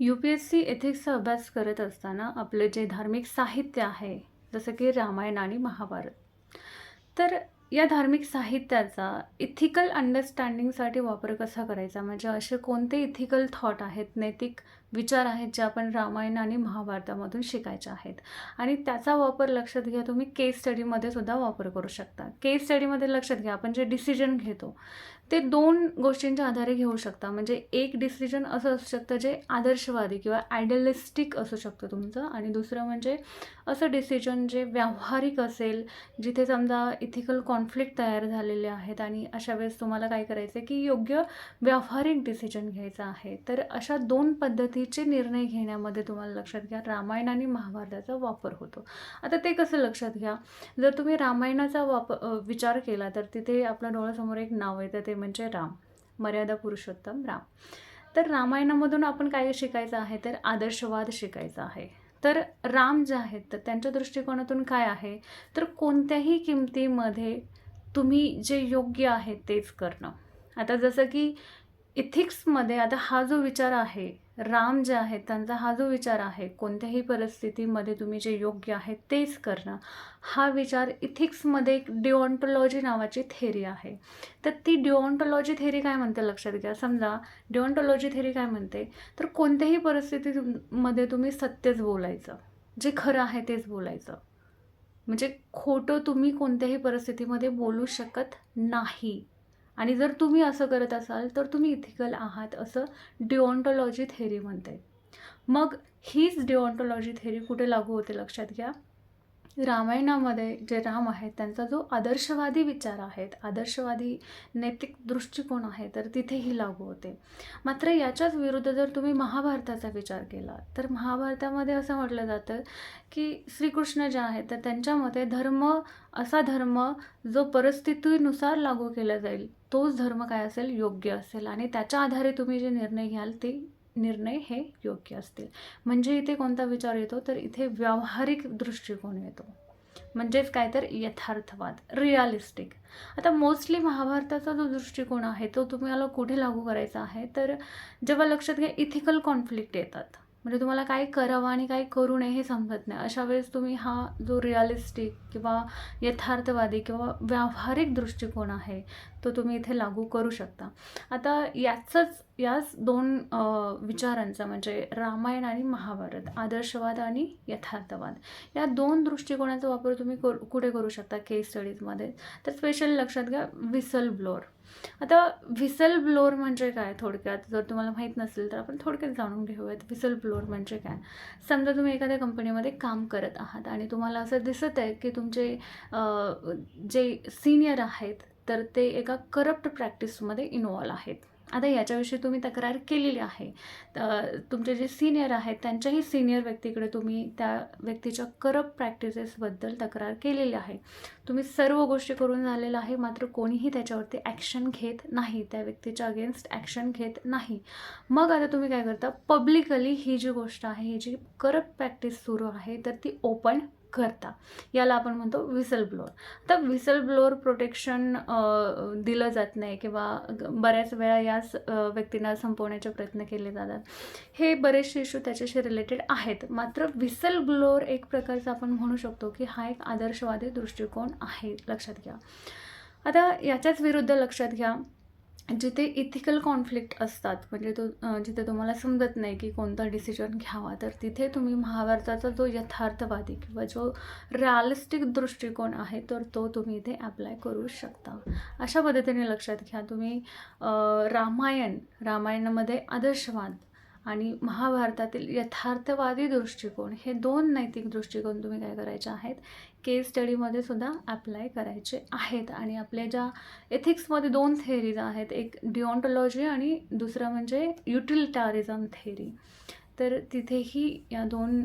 You P S C एथिक्सचा अभ्यास करत असताना आपलं जे धार्मिक साहित्य आहे जसं की रामायण आणि महाभारत. तर या धार्मिक साहित्याचा इथिकल अंडरस्टँडिंगसाठी वापर कसा करायचा? म्हणजे असे कोणते इथिकल थॉट आहेत नैतिक विचार आहेत जे आपण रामायण आणि महाभारतामधून शिकायचे आहेत? आणि त्याचा वापर लक्षात घ्या तुम्ही केस स्टडीमध्ये सुद्धा वापर करू शकता. केस स्टडीमध्ये लक्षात घ्या आपण जे डिसिजन घेतो ते दोन गोष्टींच्या आधारे घेऊ शकता. म्हणजे एक डिसिजन असं असू शकतं जे आदर्शवादी किंवा आयडलिस्टिक असू शकतं तुमचं. आणि दुसरं म्हणजे असं डिसिजन जे व्यावहारिक असेल जिथे समजा इथिकल कॉन्फ्लिक्ट तयार झालेले आहेत आणि अशा वेळेस तुम्हाला काय करायचं आहे की योग्य व्यावहारिक डिसिजन घ्यायचा आहे. तर अशा दोन पद्धतीचे निर्णय घेण्यामध्ये तुम्हाला लक्षात घ्या. रामायण आणि महाभारताचा वापर होतो. आता ते कसं लक्षात घ्या? जर तुम्ही रामायणाचा वापर विचार केला तर तिथे आपल्या डोळ्यासमोर एक नाव येतं ते म्हणजे राम. मर्यादा पुरुषोत्तम राम. तर रामायणामधून आपण काय शिकायचं आहे? तर आदर्शवाद शिकायचा आहे. तर राम जे आहेत तर त्यांच्या दृष्टिकोनातून काय आहे? तर कोणत्याही किमतीमध्ये तुम्ही जे योग्य आहे तेच करणं. आता जसं की इथिक्समध्ये आता हा जो विचार आहे राम जे आहेत त्यांचा हा जो विचार आहे कोणत्याही परिस्थितीमध्ये तुम्ही जे योग्य आहे तेच करणं हा विचार इथिक्समध्ये एक डिओन्टॉलॉजी नावाची थेरी आहे. तर ती डिओन्टॉलॉजी थेरी काय म्हणते लक्षात घ्या. समजा डिओन्टॉलॉजी थेरी काय म्हणते? तर कोणत्याही परिस्थितीमध्ये तुम्ही सत्यच बोलायचं. जे खरं आहे तेच बोलायचं. म्हणजे खोटं तुम्ही कोणत्याही परिस्थितीमध्ये बोलू शकत नाही. आणि जर तुम्ही असं करत असाल तर तुम्ही इथिकल आहात असं डिओन्टॉलॉजी थेरी म्हणते मग हीच डिओन्टॉलॉजी थेरी कुठे लागू होते लक्षात घ्या? रामायणामध्ये जे राम आहेत त्यांचा जो आदर्शवादी विचार आहेत आदर्शवादी नैतिक दृष्टिकोन आहे तर तिथेही लागू होते. मात्र याच्याच विरुद्ध जर तुम्ही महाभारताचा विचार केला तर महाभारतामध्ये असं म्हटलं जातं की श्रीकृष्ण जे आहेत तर त्यांच्यामध्ये धर्म असा धर्म जो परिस्थितीनुसार लागू केला जाईल तोच धर्म काय असेल? योग्य असेल. आणि त्याच्या आधारे तुम्ही जे निर्णय घ्याल ते निर्णय हे योग्य असतील. म्हणजे इथे कोणता विचार येतो? तर इथे व्यावहारिक दृष्टिकोन येतो. म्हणजेच काय तर यथार्थवाद रिअलिस्टिक आता मोस्टली महाभारताचा जो दृष्टिकोन आहे तो तुम्हाला कुठे लागू करायचा आहे? तर जेव्हा लक्षात घ्या इथिकल कॉन्फ्लिक्ट येतात. म्हणजे तुम्हाला काय करावं आणि काय करू नये हे समजत नाही. अशा वेळेस तुम्ही हा जो रिअलिस्टिक किंवा यथार्थवादी किंवा व्यावहारिक दृष्टिकोन आहे तो तुम्ही इथे लागू करू शकता. आता याचंच याच दोन विचारांचा म्हणजे रामायण आणि महाभारत आदर्शवाद आणि यथार्थवाद. या दोन दृष्टिकोनाचा वापर तुम्ही कुठे करू शकता केस स्टडीजमध्ये तर स्पेशली लक्षात घ्या विसल ब्लोअर आता व्हिसल ब्लोअर म्हणजे काय थोडक्यात? जर तुम्हाला माहीत नसेल तर आपण थोडक्यात जाणून घेऊयात व्हिसल ब्लोअर म्हणजे काय. समजा तुम्ही एखाद्या कंपनीमध्ये काम करत आहात आणि तुम्हाला असं दिसत आहे की तुमचे जे सिनियर आहेत तर ते एका करप्ट प्रॅक्टिसमध्ये इन्वॉल्व आहेत. आता याच्याविषयी तुम्ही तक्रार केलेली आहे. तुमचे जे सिनियर आहेत त्यांच्याही सिनियर व्यक्तीकडे तुम्ही त्या व्यक्तीच्या करप्ट प्रॅक्टिसेसबद्दल तक्रार केलेली आहे. तुम्ही सर्व गोष्टी करून झालेलं आहे मात्र कोणीही त्याच्यावरती ॲक्शन घेत नाही. त्या व्यक्तीच्या अगेन्स्ट ॲक्शन घेत नाही. मग आता तुम्ही काय करता? पब्लिकली ही जी गोष्ट आहे ही जी करप्ट प्रॅक्टिस सुरू आहे तर ती ओपन करता. याला आपण म्हणतो व्हिसल ब्लोअर तर व्हिसल ब्लोअर प्रोटेक्शन दिलं जात नाही किंवा बऱ्याच वेळा याच व्यक्तींना संपवण्याचे प्रयत्न केले जातात. हे बरेचसे इश्यू त्याच्याशी रिलेटेड आहेत. मात्र व्हिसल ब्लोअर एक प्रकारचा आपण म्हणू शकतो की हा एक आदर्शवादी दृष्टिकोन आहे लक्षात घ्या. आता याच्याच विरुद्ध लक्षात घ्या. जिथे इथिकल कॉन्फ्लिक्ट असतात म्हणजे तो जिथे तुम्हाला समजत नाही की कोणता डिसिजन घ्यावा तर तिथे तुम्ही महाभारताचा जो यथार्थवादी किंवा जो रिअलिस्टिक दृष्टिकोन आहे तर तो तुम्ही इथे अप्लाय करू शकता. अशा पद्धतीने लक्षात घ्या तुम्ही रामायण रामायणामध्ये आदर्शवाद आणि महाभारतातील यथार्थवादी दृष्टिकोन हे दोन नैतिक दृष्टिकोन तुम्ही काय करायचे आहेत? केस स्टडीमध्ये सुद्धा अप्लाय करायचे आहेत. आणि आपल्या ज्या एथिक्समध्ये दोन थेरीज आहेत एक डिओन्टॉलॉजी आणि दुसरं म्हणजे युटिलिटारिझम थेरी तर तिथेही या दोन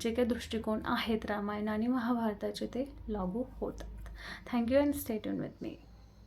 जे काही दृष्टिकोन आहेत रामायण आणि महाभारताचे ते लागू होतात. Thank you and state with me